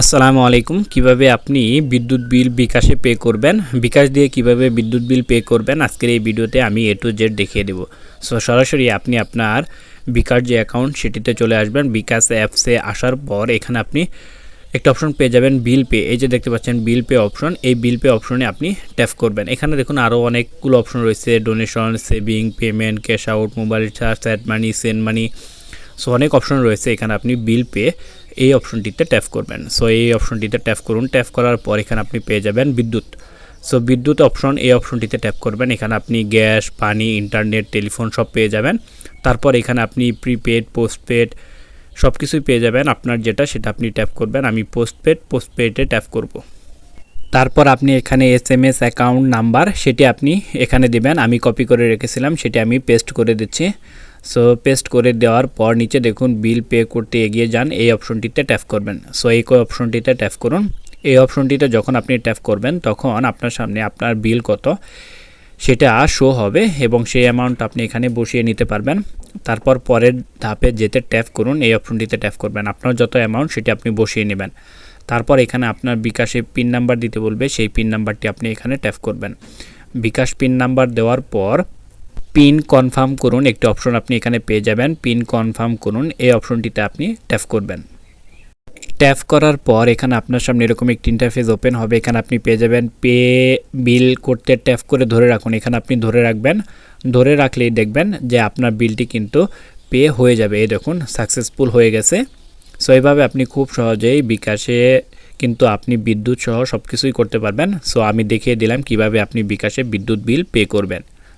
আসসালামু আলাইকুম। কীভাবে আপনি বিদ্যুৎ বিল বিকাশে পে করবেন? বিকাশ দিয়ে কীভাবে বিদ্যুৎ বিল পে করবেন? আজকের এই ভিডিওতে আমি এ টু জেড দেখিয়ে দেবো। সো সরাসরি আপনি আপনার বিকাশ যে অ্যাকাউন্ট সেটিতে চলে আসবেন। বিকাশ অ্যাপসে আসার পর এখানে আপনি একটা অপশন পেয়ে যাবেন বিল পে এই যে দেখতে পাচ্ছেন বিল পে অপশন এই বিল পে অপশনে আপনি ট্যাপ করবেন। এখানে দেখুন আরও অনেকগুলো অপশন রয়েছে। Donation saving payment cash out mobile recharge add money send money so অনেক অপশন রয়েছে, এখানে আপনি বিল পে এই অপশনটিতে ট্যাপ করবেন। সো এই অপশনটিতে ট্যাপ করুন। ট্যাপ করার পর এখানে আপনি পেয়ে যাবেন বিদ্যুৎ। সো বিদ্যুৎ অপশন এই অপশনটিতে ট্যাপ করবেন। এখানে আপনি গ্যাস পানি ইন্টারনেট টেলিফোন সব পেয়ে যাবেন। তারপর এখানে আপনি প্রিপেড পোস্টপেড সব কিছুই পেয়ে যাবেন। আপনার যেটা, সেটা আপনি ট্যাপ করবেন। আমি পোস্টপেড পোস্টপেডে ট্যাপ করব। তারপর আপনি এখানে S M S account number সেটি আপনি এখানে দেবেন। আমি কপি করে রেখেছিলাম, সেটি আমি পেস্ট করে দিচ্ছি। সো পেস্ট করে দেওয়ার পর নিচে দেখুন বিল পে করতে এগিয়ে যান, এই অপশনটিতে ট্যাপ করবেন। সো এই অপশনটিতে ট্যাপ করুন। এই অপশনটিতে যখন আপনি ট্যাপ করবেন, তখন আপনার সামনে আপনার বিল কত, সেটা শো হবে এবং সেই অ্যামাউন্ট আপনি এখানে বসিয়ে নিতে পারবেন। তারপর পরের ধাপে যেতে ট্যাপ করুন, এই অপশনটিতে ট্যাপ করবেন। আপনার যত অ্যামাউন্ট সেটি আপনি বসিয়ে নেবেন। তারপর এখানে আপনার বিকাশে পিন নাম্বার দিতে বলবে, সেই পিন নাম্বারটি আপনি এখানে ট্যাপ করবেন। বিকাশ পিন নাম্বার দেওয়ার পর পিন কনফার্ম করুন, একটি অপশন আপনি এখানে পেয়ে যাবেন পিন কনফার্ম করুন, এই অপশনটিতে আপনি ট্যাপ করবেন। ট্যাপ করার পর এখানে আপনার সামনে এরকম একটি ইন্টারফেস ওপেন হবে, এখানে আপনি পেয়ে যাবেন পে বিল করতে ট্যাপ করে ধরে রাখুন, এখানে আপনি ধরে রাখবেন, ধরে রাখলেই দেখবেন যে আপনার বিলটি কিন্তু পে হয়ে যাবে, এই দেখুন সাকসেসফুল হয়ে গেছে। সো এইভাবে আপনি খুব সহজেই বিকাশে কিন্তু আপনি বিদ্যুৎ সহ সব কিছুই করতে পারবেন। সো আমি দেখিয়ে দিলাম কীভাবে আপনি বিকাশে বিদ্যুৎ বিল পে করবেন।